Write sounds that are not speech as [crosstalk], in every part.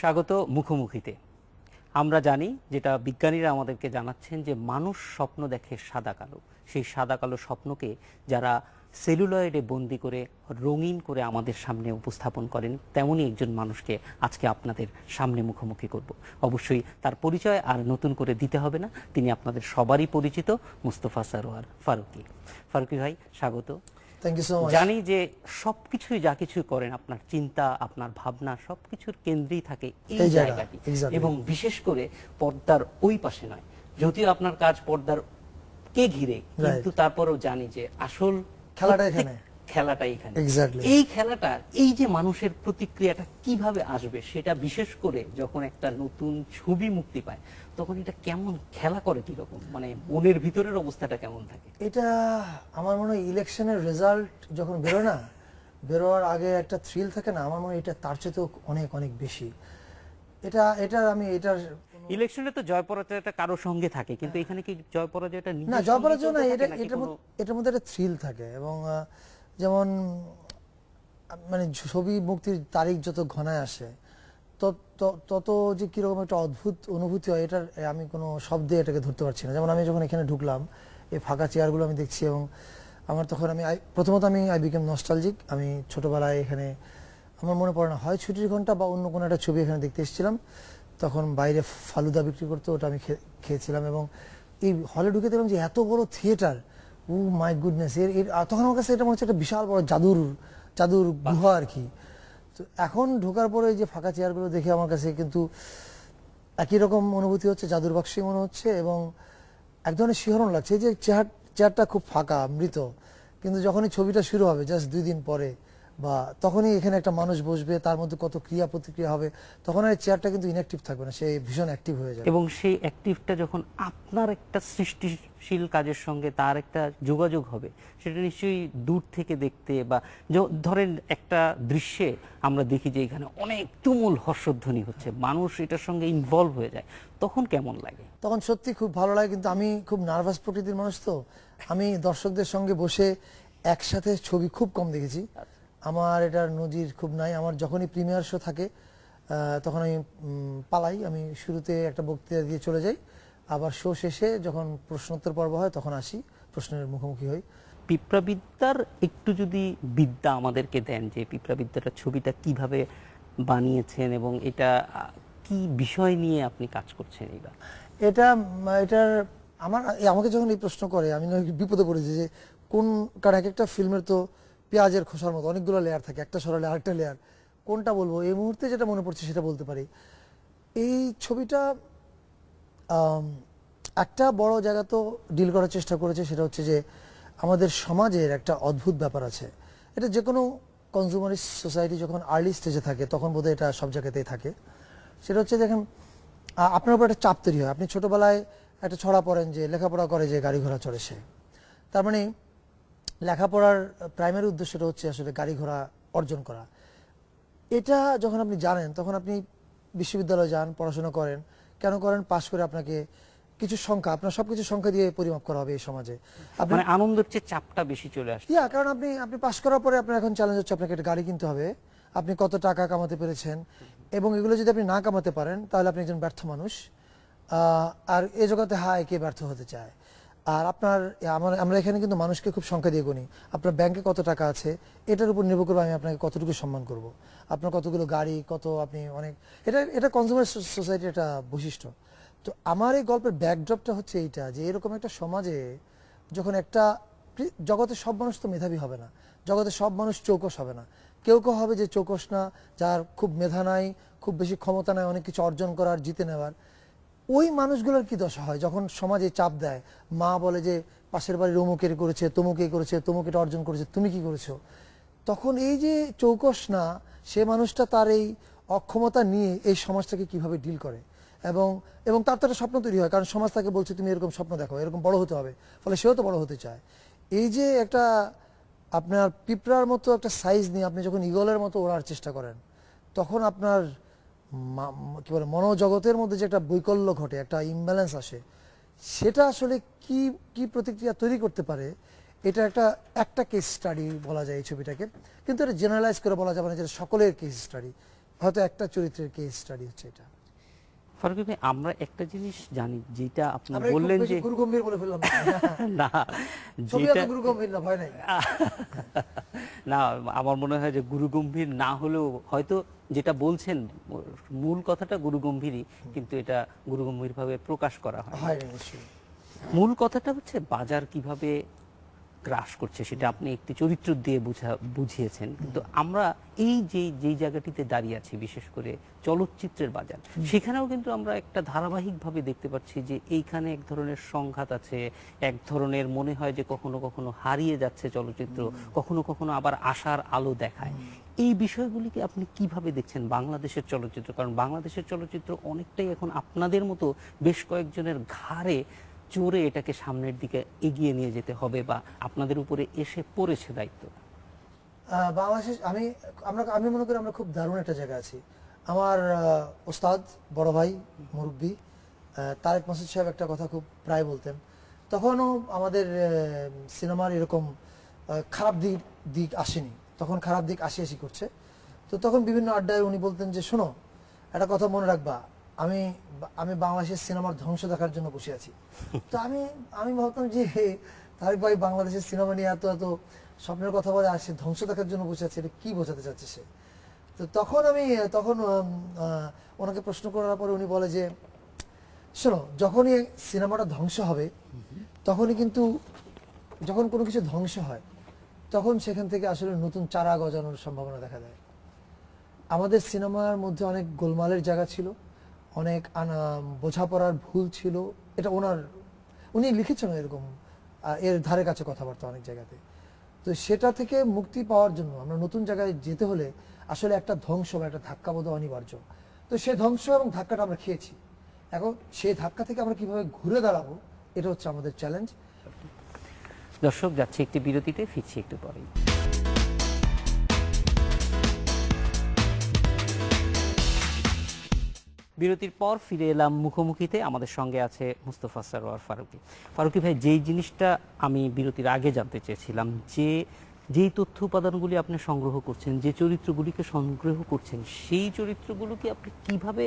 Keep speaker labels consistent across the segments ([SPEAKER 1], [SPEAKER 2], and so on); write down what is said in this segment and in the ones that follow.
[SPEAKER 1] স্বাগত মুখোমুখিতে। আমরা জানি যেটা বিজ্ঞানীরা আমাদেরকে জানাচ্ছেন যে মানুষ স্বপ্ন দেখে সাদা কালো। সেই সাদা কালো স্বপ্নকে যারা সেলুলয়েডে বন্দি করে, রঙিন করে আমাদের সামনে উপস্থাপন করেন, তেমনই একজন মানুষকে আজকে আপনাদের সামনে মুখোমুখি করব। অবশ্যই তার পরিচয় আর নতুন করে দিতে হবে না। তিনি আপনাদের সবারই পরিচিত, মুস্তফা সারোয়ার ফারুকি। ফারুকি ভাই, স্বাগত। জানি যে সবকিছুই যা কিছু করেন আপনার চিন্তা আপনার ভাবনা সবকিছুর কেন্দ্রেই থাকে এই জায়গাটি। এবং বিশেষ করে পর্দার ওই পাশে নয়। যদিও আপনার কাজ পর্দার কে ঘিরে কিন্তু তারপরেও জানি যে আসল
[SPEAKER 2] খেলাটা এখানে।
[SPEAKER 1] খেলাটা এখানে। এই খেলাটা এই যে মানুষের প্রতিক্রিয়াটা কীভাবে আসবে সেটা বিশেষ করে যখন একটা নতুন ছবি মুক্তি পায় তখন এটা কেমন খেলা করে কীরকম? মানে মনের ভিতরের অবস্থাটা কেমন থাকে?
[SPEAKER 2] এটা আমার মনে হয় ইলেকশনের রেজাল্ট যখন বেরোয় না বেরোয়ার আগে একটা থ্রিল থাকে না আমার মনে হয় এটা তার চেয়েও অনেক অনেক বেশি। এটা এটা আমি এটার
[SPEAKER 1] ইলেকশনে তো জয় পরাজয়টা কারও সঙ্গে থাকে কিন্তু এখানে কি জয় পরাজয়টা
[SPEAKER 2] না জয় পরাজয় না এটা এটার মধ্যে একটা থ্রিল থাকে এবং যেমন মানে ছবি মুক্তির তারিখ যত ঘনায় আসে, তত- যে কীরকম একটা অদ্ভুত অনুভূতি হয়, এটার, আমি কোনো শব্দে এটাকে ধরতে পারছি না। যেমন আমি যখন এখানে ঢুকলাম, এই ফাঁকা চেয়ারগুলো আমি দেখছি এবং আমার তখন আমি প্রথমত আমি আই বিকেম নস্টালজিক আমি ছোটোবেলায় এখানে, আমার মনে পড়ে না, হয় ছুটির ঘণ্টা বা অন্য কোনো একটা ছবি এখানে দেখতে এসেছিলাম। তখন বাইরে ফালুদা বিক্রি করতো, ওটা আমি খেয়েছিলাম এবং এই হলে ঢুকে দেখলাম যে এত বড় থিয়েটার ও মাই গুডনেস এর এর তখন আমার কাছে এটা মনে হচ্ছে একটা বিশাল বড় জাদুর জাদুর গুহা আর কি। তো এখন ঢোকার পরে যে ফাঁকা চেয়ারগুলো দেখে আমার কাছে কিন্তু একই রকম অনুভূতি হচ্ছে, জাদুর বাক্সই মনে হচ্ছে এবং এক ধরনের শিহরণ লাগছে। যে চেয়ার, চেয়ারটা খুব ফাঁকা, মৃত, কিন্তু যখনই ছবিটা শুরু হবে জাস্ট দুই দিন পরে বা তখনই এখানে একটা মানুষ বসবে তার মধ্যে কত ক্রিয়া প্রতিক্রিয়া হবে তখন আর চেয়ারটা কিন্তু ইনঅ্যাক্টিভ থাকবে না সে ভীষণ অ্যাক্টিভ হয়ে যাবে।
[SPEAKER 1] এবং সেই অ্যাক্টিভটা যখন আপনার একটা সৃষ্টিশীল কাজের সঙ্গে তার একটা যোগাযোগ হবে সেটা নিশ্চয়ই দূর থেকে দেখতে বা ধরেন একটা দৃশ্যে আমরা দেখি যে এখানে অনেক তুমুল হর্ষধ্বনি হচ্ছে মানুষ এটার সঙ্গে ইনভলভ হয়ে যায় তখন কেমন লাগে?
[SPEAKER 2] তখন সত্যি খুব ভালো লাগে কিন্তু আমি খুব নার্ভাস প্রকৃতির মানুষ তো। আমি দর্শকদের সঙ্গে বসে একসাথে ছবি খুব কম দেখেছি আমার এটার নজির খুব নাই। আমার যখনই প্রিমিয়ার শো থাকে তখন আমি পালাই। আমি শুরুতে একটা বক্তৃতা দিয়ে চলে যাই। আবার শো শেষে যখন প্রশ্নোত্তর পর্ব হয় তখন আসি। প্রশ্নের মুখোমুখি হই।
[SPEAKER 1] পিঁপড়াবিদ্যার একটু যদি বিদ্যা আমাদেরকে দেন যে পিঁপড়াবিদ্যাটা ছবিটা কীভাবে বানিয়েছেন এবং এটা কি বিষয় নিয়ে আপনি কাজ করছেন এইবার?
[SPEAKER 2] এটা এটার আমার আমাকে যখন এই প্রশ্ন করে আমি বিপদে পড়েছি যে কোন কারণ এক একটা ফিল্মের তো পেঁয়াজের খোসার মতো অনেকগুলো লেয়ার থাকে, একটা সরালে আরেকটা লেয়ার কোনটা বলব? এই মুহূর্তে যেটা মনে পড়ছে সেটা বলতে পারি। এই ছবিটা একটা বড় জায়গা তো ডিল করার চেষ্টা করেছে, সেটা হচ্ছে যে আমাদের সমাজের একটা অদ্ভুত ব্যাপার আছে। এটা যে কোনো কনজিউমারিস্ট সোসাইটি যখন আর্লি স্টেজে থাকে, তখন বোধহয় এটা সব জায়গাতেই থাকে। সেটা হচ্ছে দেখেন আপনার উপর একটা চাপ তৈরি হয়। আপনি ছোটোবেলায় একটা ছড়া পড়েন যে, লেখাপড়া করে যে গাড়ি ঘোড়া চড়ে সে। তার মানে লেখাপড়ার প্রাইমারি উদ্দেশ্যটা হচ্ছে আসলে গাড়ি ঘোড়া অর্জন করা। এটা যখন আপনি জানেন তখন আপনি বিশ্ববিদ্যালয়ে যান পড়াশোনা করেন কেন করেন? পাশ করে আপনাকে কিছু সংখ্যা আপনার সবকিছু সংখ্যা দিয়ে পরিমাপ করা হবে এই সমাজে।
[SPEAKER 1] মানে আনন্দের চেয়ে চাপটা বেশি চলে আসছে।
[SPEAKER 2] ইয়া কারণ আপনি আপনি পাশ করার পরে আপনার এখন চ্যালেঞ্জ হচ্ছে আপনাকে একটা গাড়ি কিনতে হবে। আপনি কত টাকা কামাতে পেরেছেন? এবং এগুলো যদি আপনি না কামাতে পারেন তাহলে আপনি একজন ব্যর্থ মানুষ। আর এ জগতে হায় কে ব্যর্থ হতে চায়? আর আপনার, আমার এখানে কিন্তু মানুষকে খুব সংখ্যা দিয়ে গুনি। আপনার ব্যাংকে কত টাকা আছে, এটার উপর নির্ভর করবে আমি আপনাকে কতটুকু সম্মান করব। আপনার কতগুলো গাড়ি, কত আপনি অনেক, এটা এটা কনজিউমার সোসাইটির একটা বৈশিষ্ট্য। তো আমার এই গল্পের ব্যাকড্রপটা হচ্ছে এইটা, যে এরকম একটা সমাজে যখন একটা পৃ- জগতে সব মানুষ তো মেধাবী হবে না, জগতে সব মানুষ চৌকস হবে না। কেউ কেউ হবে যে চৌকস না, যার খুব মেধা নাই, খুব বেশি ক্ষমতা নাই, অনেক কিছু অর্জন করার, জিতে নেওয়ার। ওই মানুষগুলোর কি দশা হয়? যখন সমাজে চাপ দেয়, মা বলে যে, পাশের বাড়ির অমুকের করেছে, তমুকে করেছে, তমুক এটা অর্জন করেছে, তুমি কি করেছ? তখন এই যে চৌকস না, সে মানুষটা তার এই অক্ষমতা নিয়ে এই সমাজটাকে কীভাবে ডিল করে? এবং এবং তার তো একটা স্বপ্ন তৈরি হয়, কারণ সমাজ তাকে বলছে, তুমি এরকম স্বপ্ন দেখো, এরকম বড় হতে হবে। ফলে সেও তো বড় হতে চায়। এই যে একটা আপনার পিঁপড়ার মতো একটা সাইজ নিয়ে আপনি যখন ইগলের মতো ওড়ার চেষ্টা করেন, তখন আপনার কি বলে মনোজগতের মধ্যে যে একটা বৈকল্য ঘটে একটা ইমব্যালেন্স আসে সেটা আসলে কি কি প্রতিক্রিয়া তৈরি করতে পারে এটা একটা একটা কেস স্টাডি বলা যায় এই ছবিটাকে। কিন্তু এটা জেনারেলাইজ করে বলা যাবে না যেটা সকলের কেস স্টাডি হয়তো একটা চরিত্রের কেস স্টাডি হচ্ছে এটা।
[SPEAKER 1] ফারুকি ভাই আমরা একটা জিনিস জানি যেটা আপনি বললেন যে
[SPEAKER 2] গুরু গম্ভীর বলে ফেললাম। [laughs]
[SPEAKER 1] না যেটা
[SPEAKER 2] এত গুরু গম্ভীর না ভয় নাই। [laughs]
[SPEAKER 1] না আমার মনে হয় যে গুরুগম্ভীর না হলেও হয়তো যেটা বলছেন মূল কথাটা গুরুগম্ভীরই কিন্তু এটা গুরু গম্ভীর ভাবে প্রকাশ করা হয়। মূল কথাটা হচ্ছে বাজার কীভাবে গ্রাস করছে সেটা আপনি একটি চরিত্র দিয়ে বুঝা বুঝিয়েছেন। কিন্তু আমরা এই যে যেই জায়গাটিতে দাঁড়িয়ে আছি বিশেষ করে চলচ্চিত্রের বাজার সেখানেও কিন্তু আমরা একটা ধারাবাহিকভাবে দেখতে পাচ্ছি যে এইখানে এক ধরনের সংঘাত আছে এক ধরনের মনে হয় যে কখনো কখনো হারিয়ে যাচ্ছে চলচ্চিত্র কখনো কখনো আবার আশার আলো দেখায়। এই বিষয়গুলিকে আপনি কীভাবে দেখছেন বাংলাদেশের চলচ্চিত্র? কারণ বাংলাদেশের চলচ্চিত্র অনেকটাই এখন আপনাদের মতো বেশ কয়েকজনের ঘাড়ে চড়ে এটাকে সামনের দিকে এগিয়ে নিয়ে যেতে হবে বা আপনাদের উপরে এসে পড়েছে দায়িত্ব।
[SPEAKER 2] বাংলাদেশে আমি, আমরা, আমি মনে করি আমরা খুব দারুণ একটা জায়গায় আছি। আমার ওস্তাদ, বড় ভাই, মুরব্বী তারেক মাসুদ সাহেব একটা কথা খুব প্রায় বলতেন। তখনও আমাদের সিনেমার এরকম খারাপ দিক দিক আসেনি। তখন খারাপ দিক আসি আসি করছে। তো তখন বিভিন্ন আড্ডায় উনি বলতেন যে, শোনো, একটা কথা মনে রাখবা। আমি আমি বাংলাদেশের সিনেমার ধ্বংস দেখার জন্য বসে আছি। তো আমি আমি ভাবতাম যে তার ভাই বাংলাদেশের সিনেমা নিয়ে এত এত স্বপ্নের কথা বলে আসে ধ্বংস দেখার জন্য বসে আছে, এটা কি বোঝাতে চাচ্ছে সে? তো তখন আমি, তখন ওনাকে প্রশ্ন করার পরে উনি বলে যে, শোনো, যখনই সিনেমাটা ধ্বংস হবে, তখনই কিন্তু যখন কোনো কিছু ধ্বংস হয়, তখন সেখান থেকে আসলে নতুন চারা গজানোর সম্ভাবনা দেখা দেয়। আমাদের সিনেমার মধ্যে অনেক গোলমালের জায়গা ছিল। অনেক বোঝাপড়ার ভুল ছিল। এটা ওনার, উনি লিখেছেন এরকম এর ধারে কাছে কথাবার্তা অনেক জায়গাতে। তো সেটা থেকে মুক্তি পাওয়ার জন্য আমরা নতুন জায়গায় যেতে হলে আসলে একটা ধ্বংস বা একটা ধাক্কা বোধ অনিবার্য। তো সেই ধ্বংস এবং ধাক্কাটা আমরা খেয়েছি। এখন সেই ধাক্কা থেকে আমরা কীভাবে ঘুরে দাঁড়াবো, এটা হচ্ছে আমাদের চ্যালেঞ্জ
[SPEAKER 1] দর্শক, যাচ্ছে একটি বিরতিতে, ফিরছি একটু পরেই। বিরতির পর ফিরে এলাম মুখোমুখিতে। আমাদের সঙ্গে আছে মুস্তফা সরোয়ার ফারুকি। ফারুকি ভাই, যেই জিনিসটা আমি বিরতির আগে জানতে চেয়েছিলাম, যে যেই তথ্য উপাদানগুলি আপনি সংগ্রহ করছেন, যে চরিত্রগুলিকে সংগ্রহ করছেন, সেই চরিত্রগুলোকে আপনি কীভাবে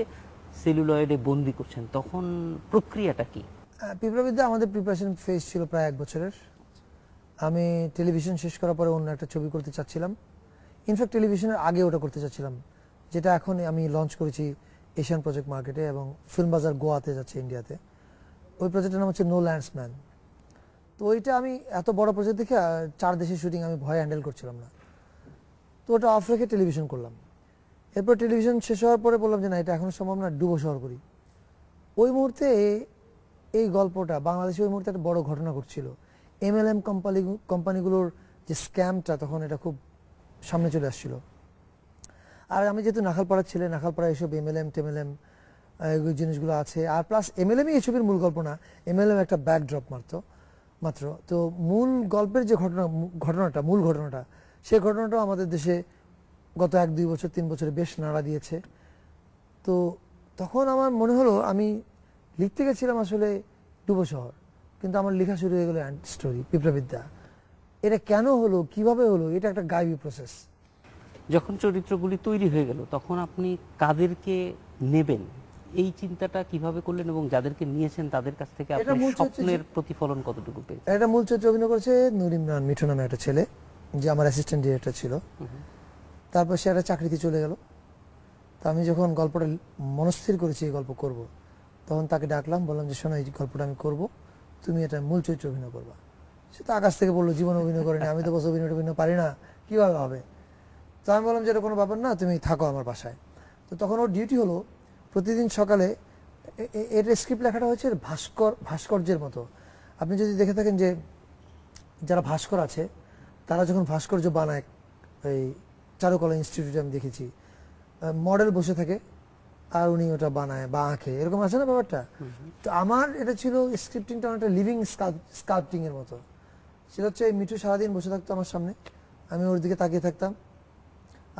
[SPEAKER 1] সেলুলয়েডে বন্দি করছেন, তখন প্রক্রিয়াটা কি?
[SPEAKER 2] পিঁপড়াবিদ্যা আমাদের প্রিপারেশন ফেজ ছিল প্রায় এক বছরের। আমি টেলিভিশন শেষ করার পরে অন্য একটা ছবি করতে চাচ্ছিলাম। ইনফ্যাক্ট টেলিভিশনের আগে ওটা করতে চাচ্ছিলাম, যেটা এখন আমি লঞ্চ করেছি এশিয়ান প্রজেক্ট মার্কেটে এবং ফিল্ম বাজার গোয়াতে যাচ্ছে ইন্ডিয়াতে ওই প্রজেক্টের নাম হচ্ছে নো ল্যান্ডসম্যান তো ওইটা আমি এত বড় প্রজেক্ট দেখে চার দেশের শুটিং আমি ভয় হ্যান্ডেল করছিলাম না। তো ওটা অফ রেখে টেলিভিশন করলাম। এরপর টেলিভিশন শেষ হওয়ার পরে বললাম যে, না, এটা এখন সম্ভব না, ডুবো শহর করি। ওই মুহূর্তে এই গল্পটা, বাংলাদেশে ওই মুহূর্তে একটা বড় ঘটনা ঘটছিল। এম এল এম কোম্পানি কোম্পানিগুলোর যে স্ক্যামটা তখন এটা খুব সামনে চলে আসছিল। আর আমি যেহেতু নাখালপাড়া ছেলে নাখালপাড়া এসব এমএলএম টেমএলএম এই জিনিসগুলো আছে। আর প্লাস এমএলএমই এই ছবির মূল গল্প না এমএলএম একটা ব্যাকড্রপ মাত্র মাত্র। তো মূল গল্পের যে ঘটনা ঘটনাটা, মূল ঘটনাটা সেই ঘটনাটাও আমাদের দেশে গত এক, দুই বছর, তিন বছরে বেশ নাড়া দিয়েছে। তো তখন আমার মনে হলো, আমি লিখতে গেছিলাম আসলে ডুবো শহর, কিন্তু আমার লেখা শুরু হয়ে গেলো অ্যান্ড স্টোরি পিঁপড়াবিদ্যা এটা কেন হলো, কীভাবে হলো, এটা একটা গাইবি প্রসেস
[SPEAKER 1] যখন চরিত্রগুলি তৈরি হয়ে গেল তখন আপনি কাদেরকে নেবেন? এই চিন্তাটা কীভাবে করলেন এবং যাদেরকে নিয়েছেন তাদের কাছ থেকে
[SPEAKER 2] এটা
[SPEAKER 1] আপনি
[SPEAKER 2] মূল চরিত্র
[SPEAKER 1] স্বপ্নের প্রতিফলন কতটুকু পেয়েছেন?
[SPEAKER 2] এটা মূল চরিত্র অভিনয় করেছে নুর ইমরান মিঠু নামে একটা ছেলে যে আমার অ্যাসিস্ট্যান্ট ডিরেক্টর ছিল। তারপর সে একটা চাকরিতে চলে গেল। তা আমি যখন গল্পটা মনস্থির করেছি এই গল্প করব। তখন তাকে ডাকলাম বললাম যে শোনো এই গল্পটা আমি করব তুমি এটা মূল চরিত্র অভিনয় করবা। সে তো আকাশ থেকে বলল জীবন অভিনয় করেনি আমি তো বসে অভিনয় অভিনয় পারি না কীভাবে হবে? তো আমি বললাম যে এটা কোনো ব্যাপার না তুমি থাকো আমার বাসায়। তো তখন ওর ডিউটি হলো প্রতিদিন সকালে এর স্ক্রিপ্ট লেখাটা হচ্ছে ভাস্কর ভাস্কর্যের মতো। আপনি যদি দেখে থাকেন যে যারা ভাস্কর আছে তারা যখন ভাস্কর্য বানায় এই চারুকলা ইনস্টিটিউটে আমি দেখেছি মডেল বসে থাকে আর উনি ওটা বানায় বা আঁকে এরকম আছে না ব্যাপারটা? তো আমার এটা ছিল স্ক্রিপ্টিংটা অনেকটা লিভিং স্কাল্পটিং এর মতো। সেটা হচ্ছে এই মিঠু সারাদিন বসে থাকতো আমার সামনে আমি ওর দিকে তাকিয়ে থাকতাম।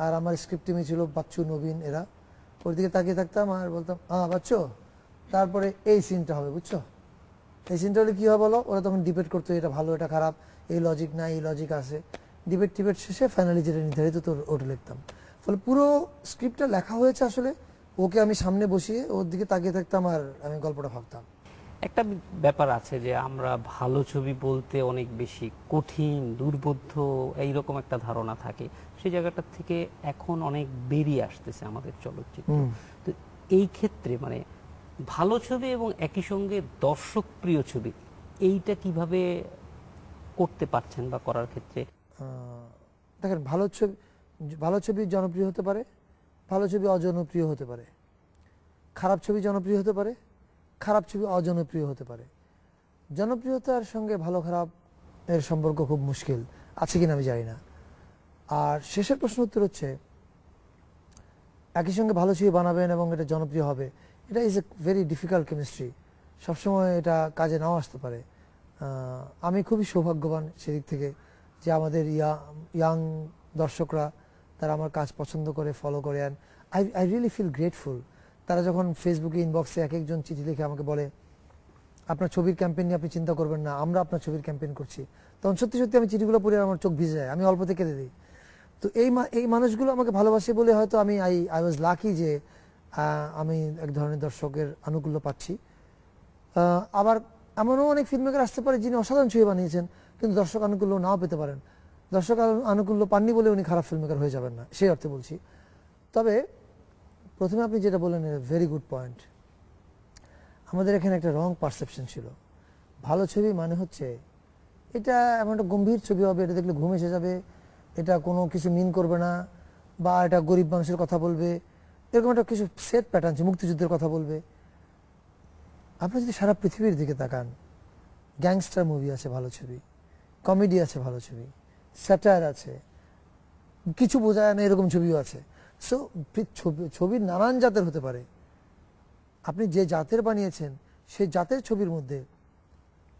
[SPEAKER 2] আর আমার স্ক্রিপ্ট টিমে ছিল বাচ্চু, নবীন, এরা। ওর দিকে তাকিয়ে থাকতাম আর বলতাম হ্যাঁ বাচ্চু, তারপরে এই সিনটা হবে, বুঝছ? এই সিনটা হলে কী হবে বলো? ওরা তখন ডিবেট করতো, এটা ভালো, এটা খারাপ, এই লজিক না এই লজিক আছে। ডিবেট টিবেট শেষে ফাইনালি যেটা নির্ধারিত তো ওটা লিখতাম। ফলে পুরো স্ক্রিপ্টটা লেখা হয়েছে আসলে, ওকে আমি সামনে বসিয়ে ওর দিকে তাকিয়ে থাকতাম আর আমি গল্পটা ভাবতাম।
[SPEAKER 1] একটা ব্যাপার আছে যে আমরা ভালো ছবি বলতে অনেক বেশি কঠিন দুর্বোধ্য এইরকম একটা ধারণা থাকে। সেই জায়গাটা থেকে এখন অনেক বেরিয়ে আসতেছে আমাদের চলচ্চিত্র। তো এই ক্ষেত্রে মানে ভালো ছবি এবং একই সঙ্গে দর্শক প্রিয় ছবি এইটা কীভাবে করতে পারছেন বা করার ক্ষেত্রে?
[SPEAKER 2] দেখেন ভালো ছবি ভালো ছবি জনপ্রিয় হতে পারে ভালো ছবি অজনপ্রিয় হতে পারে। খারাপ ছবি জনপ্রিয় হতে পারে খারাপ ছবি অজনপ্রিয় হতে পারে। জনপ্রিয়তার সঙ্গে ভালো খারাপ এর সম্পর্ক খুব মুশকিল। আছে কিনা আমি জানি না। আর শেষের প্রশ্ন উত্তর হচ্ছে, একই সঙ্গে ভালো ছবি বানাবেন এবং এটা জনপ্রিয় হবে, এটা is a very difficult chemistry সবসময় এটা কাজে নাও আসতে পারে। আমি খুবই সৌভাগ্যবান সেদিক থেকে যে আমাদের ইয়া দর্শকরা, তারা আমার কাজ পছন্দ করে ফলো করে and I I really feel grateful তারা যখন ফেসবুকে ইনবক্সে এক একজন চিঠি লিখে আমাকে বলে, আপনার ছবির ক্যাম্পেইন নিয়ে আপনি চিন্তা করবেন না, আমরা আপনার ছবির ক্যাম্পেইন করছি। তখন সত্যি সত্যি আমি চিঠিগুলো পড়ে আমার চোখ ভিজে যায়, আমি অল্পতে কেঁদে দিই। তো এই এই মানুষগুলো আমাকে ভালোবাসে বলে হয়তো আমি আই আই ওয়াজ লাকি যে আমি এক ধরনের দর্শকের আনুকূল্য পাচ্ছি। আবার এমনও অনেক ফিল্মমেকার আসতে পারে যিনি অসাধারণ ছবি বানিয়েছেন, কিন্তু দর্শক আনুকূল্য নাও পেতে পারেন। দর্শক আনু- আনুকূল্য পাননি বলে উনি খারাপ ফিল্মমেকার হয়ে যাবেন না, সেই অর্থে বলছি। তবে প্রথমে আপনি যেটা বললেন ভেরি গুড পয়েন্ট আমাদের এখানে একটা রং পারসেপশন ছিল। ভালো ছবি মানে হচ্ছে, এটা এমন একটা গম্ভীর ছবি হবে, এটা দেখলে ঘুম এসে যাবে, এটা কোনো কিছু মিন করবে না, বা এটা গরিব মানুষের কথা বলবে, এরকম একটা কিছু সেট প্যাটার্ন মুক্তিযুদ্ধের কথা বলবে। আপনি যদি সারা পৃথিবীর দিকে তাকান গ্যাংস্টার মুভি আছে ভালো ছবি কমেডি আছে ভালো ছবি স্যাটার আছে, কিছু বোঝায় না এরকম ছবিও আছে। সো ছবির নানান জাতের হতে পারে। আপনি যে জাতের বানিয়েছেন সেই জাতের ছবির মধ্যে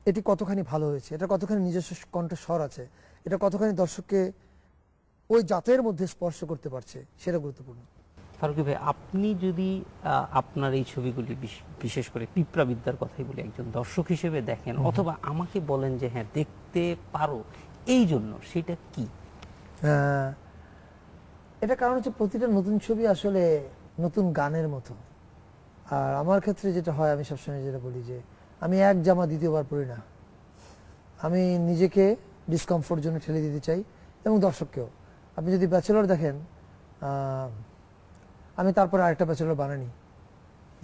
[SPEAKER 2] এটি কতখানি ভালো হয়েছে? এটা কতখানি নিজস্ব কণ্ঠস্বর আছে? এটা কতখানি দর্শককে ওই জাতের মধ্যে স্পর্শ করতে পারছে? সেটা গুরুত্বপূর্ণ।
[SPEAKER 1] ফারুকি ভাই আপনি যদি আপনার এই ছবিগুলি বিশ- বিশেষ করে পিঁপড়া বিদ্যার কথাই বলি একজন দর্শক হিসেবে দেখেন অথবা আমাকে বলেন যে হ্যাঁ দেখতে পারো। এই জন্য সেটা কি?
[SPEAKER 2] আহ, এটা কারণ হচ্ছে প্রতিটা নতুন ছবি আসলে নতুন গানের মতো। আর আমার ক্ষেত্রে যেটা হয়, আমি সবসময় যেটা বলি যে, আমি এক জামা দ্বিতীয়বার পরি না। আমি নিজেকে ডিসকমফোর্ট জন্য ঠেলে দিতে চাই এবং দর্শককেও। আপনি যদি ব্যাচেলর দেখেন আমি তারপরে আরেকটা ব্যাচেলর বানানি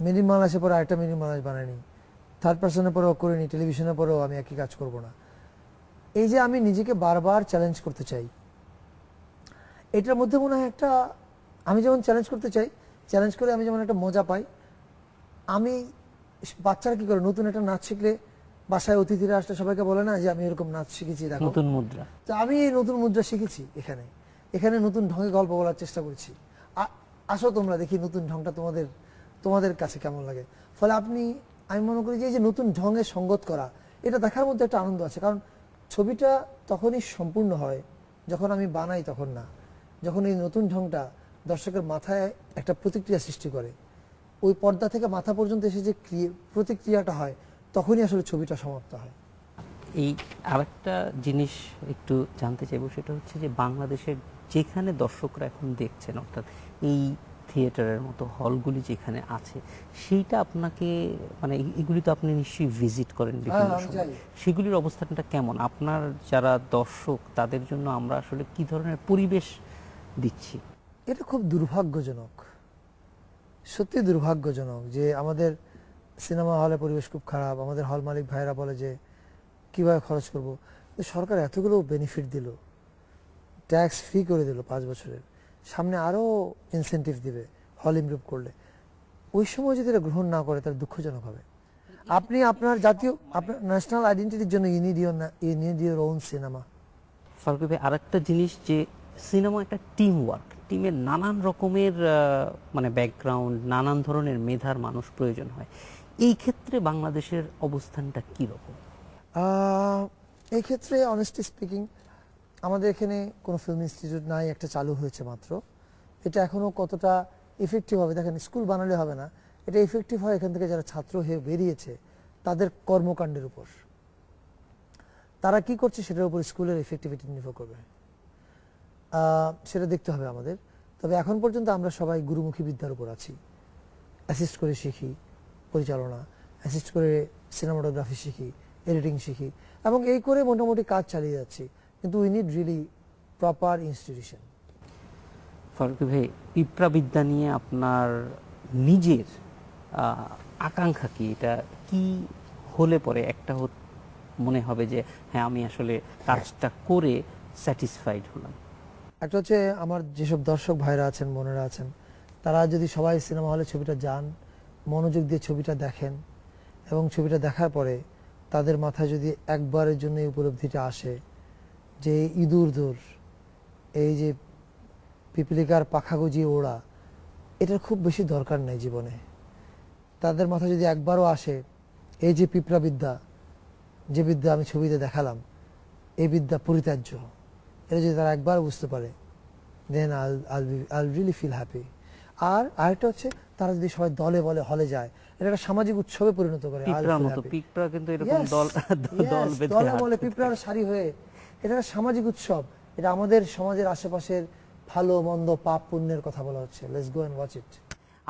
[SPEAKER 2] মিনিমাল আসে পরে আরেকটা মিনিমাল বানানি থার্ড পার্সনের পরেও করিনি টেলিভিশনের পরেও আমি একই কাজ করব না। এই যে আমি নিজেকে বারবার চ্যালেঞ্জ করতে চাই এটার মধ্যে মনে হয় একটা আমি যেমন চ্যালেঞ্জ করতে চাই চ্যালেঞ্জ করে আমি যেমন একটা মজা পাই আমি বাচ্চারা কি করে নতুন একটা নাচ শিখলে বাসায় অতিথিরা আসলে সবাইকে বলে না যে আমি এরকম নাচ শিখেছি দেখো।
[SPEAKER 1] নতুন মুদ্রা।
[SPEAKER 2] তো আমি এই নতুন মুদ্রা শিখেছি এখানে। এখানে নতুন ঢঙে গল্প বলার চেষ্টা করছি। আসো তোমরা দেখি নতুন ঢংটা তোমাদের তোমাদের কাছে কেমন লাগে। ফলে আপনি আমি মনে করি যে এই যে নতুন ঢঙে সঙ্গত করা এটা দেখার মধ্যে একটা আনন্দ আছে। কারণ ছবিটা তখনই সম্পূর্ণ হয় যখন আমি বানাই তখন না। যখন এই নতুন ঢংটা দর্শকের মাথায় একটা প্রতিক্রিয়া সৃষ্টি করে ওই পর্দা থেকে মাথা পর্যন্ত এসে যে ক্রিয়ে- প্রতিক্রিয়াটা হয় তখনই আসলে ছবিটা সমাপ্ত হয়।
[SPEAKER 1] এই আরেকটা জিনিস একটু জানতে চাইব সেটা হচ্ছে যে বাংলাদেশের যেখানে দর্শকরা এখন দেখছেন অর্থাৎ এই থিয়েটারের মতো হলগুলি যেখানে আছে সেইটা আপনাকে মানে এগুলি তো আপনি নিশ্চয়ই ভিজিট করেন বিভিন্ন
[SPEAKER 2] হ্যাঁ,
[SPEAKER 1] সময়। সেগুলির অবস্থানটা কেমন? আপনার যারা দর্শক তাদের জন্য আমরা আসলে কি ধরনের পরিবেশ দিচ্ছি।
[SPEAKER 2] এটা খুব দুর্ভাগ্যজনক, সত্যি দুর্ভাগ্যজনক যে আমাদের সিনেমা হলে পরিবেশ খুব খারাপ, আমাদের হল মালিক ভাইরা বলে যে, কীভাবে খরচ করব? সরকার এতগুলো বেনিফিট দিল ট্যাক্স ফ্রি করে দিল পাঁচ বছরের। সামনে আরও ইনসেন্টিভ দিবে, হল ইমপ্রুভ করলে। ওই সময় যদি এটা গ্রহণ না করে, তাহলে দুঃখজনক হবে। আপনি আপনার জাতীয়, আপনার ন্যাশনাল আইডেন্টিটির জন্য you need your you need your own cinema
[SPEAKER 1] Farooq ভাই, আরেকটা জিনিস যে সিনেমা একটা টিম ওয়ার্ক টিমের নানান রকমের মানে ব্যাকগ্রাউন্ড নানান ধরনের মেধার মানুষ প্রয়োজন হয়। এই ক্ষেত্রে বাংলাদেশের অবস্থানটা কি রকম
[SPEAKER 2] আহ, এই ক্ষেত্রে অনেস্টলি স্পিকিং আমাদের এখানে কোনো ফিল্ম ইনস্টিটিউট নাই একটা চালু হয়েছে মাত্র। এটা এখনও কতটা ইফেক্টিভ হবে দেখেন স্কুল বানালে হবে না। এটা ইফেক্টিভ হয় এখান থেকে যারা ছাত্র হয়ে বেরিয়েছে তাদের কর্মকাণ্ডের উপর। তারা কি করছে সেটার উপর স্কুলের ইফেক্টিভিটি নির্ভর করবে। সেটা দেখতে হবে আমাদের। তবে এখন পর্যন্ত আমরা সবাই গুরুমুখী বিদ্যার উপর আছি। অ্যাসিস্ট করে শিখি, পরিচালনা, অ্যাসিস্ট করে সিনেমাটোগ্রাফি শিখি, এডিটিং শিখি, এবং এই করে মোটামুটি কাজ চালিয়ে যাচ্ছি। কিন্তু we need really proper institution
[SPEAKER 1] Farooqui ভাই পিঁপড়া বিদ্যা নিয়ে আপনার নিজের আকাঙ্ক্ষা কি? এটা কি হলে পরে একটা মনে হবে যে হ্যাঁ আমি আসলে কাজটা করে স্যাটিসফাইড হলাম।
[SPEAKER 2] একটা হচ্ছে আমার যেসব দর্শক ভাইরা আছেন, বোনেরা আছেন, তারা যদি সবাই সিনেমা হলে ছবিটা যান, মনোযোগ দিয়ে ছবিটা দেখেন এবং ছবিটা দেখার পরে তাদের মাথায় যদি একবারের জন্য এই উপলব্ধিটা আসে যে ইঁদুর দূর, এই যে পিপিলিকার পাখা গজিয়ে ওড়া, এটার খুব বেশি দরকার নেই জীবনে। তাদের মাথায় যদি একবারও আসে, এই যে পিঁপড়া বিদ্যা, যে বিদ্যা আমি ছবিতে দেখালাম, এই বিদ্যা পরিত্যাজ্য। এটা যদি তারা একবার বুঝতে পারে then all all all really feel happy আর আরেকটা হচ্ছে তারা যদি সবাই দলে বলে হলে যায় এটা একটা সামাজিক উৎসবে পরিণত করে.
[SPEAKER 1] পিঁপড়া কিন্তু এরকম দল
[SPEAKER 2] বলে পিঁপড়ার সারি হয়ে এটা একটা সামাজিক উৎসব। এটা আমাদের সমাজের আশেপাশের ভালো মন্দ পাপ পুণ্যের কথা বলা হচ্ছে। Let's go and watch it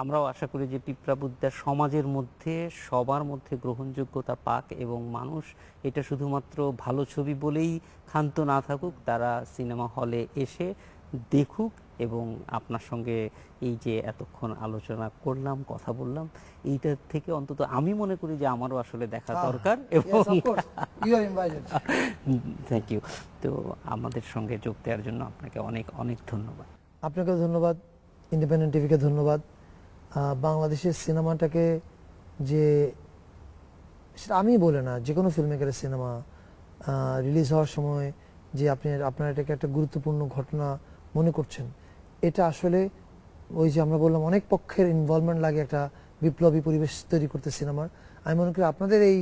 [SPEAKER 1] আমরাও আশা করি যে পিঁপড়া সমাজের মধ্যে সবার মধ্যে গ্রহণযোগ্যতা পাক এবং মানুষ এটা শুধুমাত্র ভালো ছবি বলেই ক্ষান্ত না থাকুক তারা সিনেমা হলে এসে দেখুক এবং আপনার সঙ্গে এই যে এতক্ষণ আলোচনা করলাম কথা বললাম এইটার থেকে অন্তত আমি মনে করি যে আমারও আসলে দেখা দরকার এবং থ্যাংক ইউ [laughs] তো আমাদের সঙ্গে যোগ দেওয়ার জন্য আপনাকে অনেক অনেক ধন্যবাদ।
[SPEAKER 2] আপনাকে ধন্যবাদ ইন্ডিপেন্ডেন্ট টিভিকে ধন্যবাদ। বাংলাদেশের সিনেমাটাকে যে, সেটা আমি বলে না যে কোনো ফিল্ম মেকারের সিনেমা রিলিজ হওয়ার সময় যে আপনি, আপনারা এটাকে একটা গুরুত্বপূর্ণ ঘটনা মনে করছেন, এটা আসলে ওই যে আমরা বললাম অনেক পক্ষের ইনভলভমেন্ট লাগে একটা বিপ্লবী পরিবেশ তৈরি করতে সিনেমার। আমি মনে করি আপনাদের এই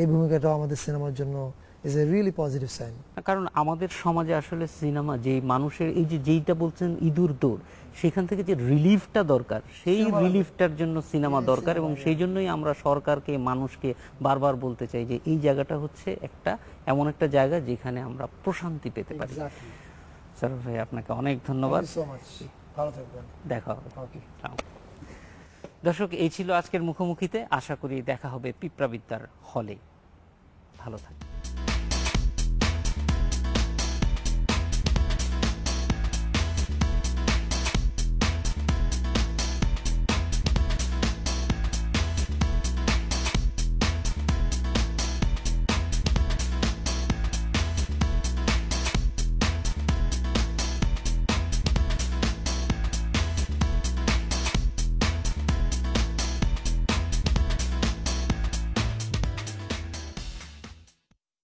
[SPEAKER 2] এই ভূমিকাটাও আমাদের সিনেমার জন্য is a really positive sign
[SPEAKER 1] কারণ আমাদের সমাজে আসলে সিনেমা যে মানুষের এই যে যেইটা বলছেন ইঁদুর দৌড় সেখান থেকে যে রিলিফটা দরকার সেই রিলিফটার জন্য সিনেমা দরকার এবং সেই জন্যই আমরা সরকারকে মানুষকে বারবার বলতে চাই যে এই জায়গাটা হচ্ছে একটা এমন একটা জায়গা যেখানে আমরা প্রশান্তি পেতে পারি। স্যার ভাই আপনাকে অনেক ধন্যবাদ।
[SPEAKER 2] ভালো থাকবেন।
[SPEAKER 1] দেখা হবে। দর্শক এই ছিল আজকের মুখোমুখিতে। আশা করি দেখা হবে পিঁপড়াবিদ্যার হলে। ভালো থাকবে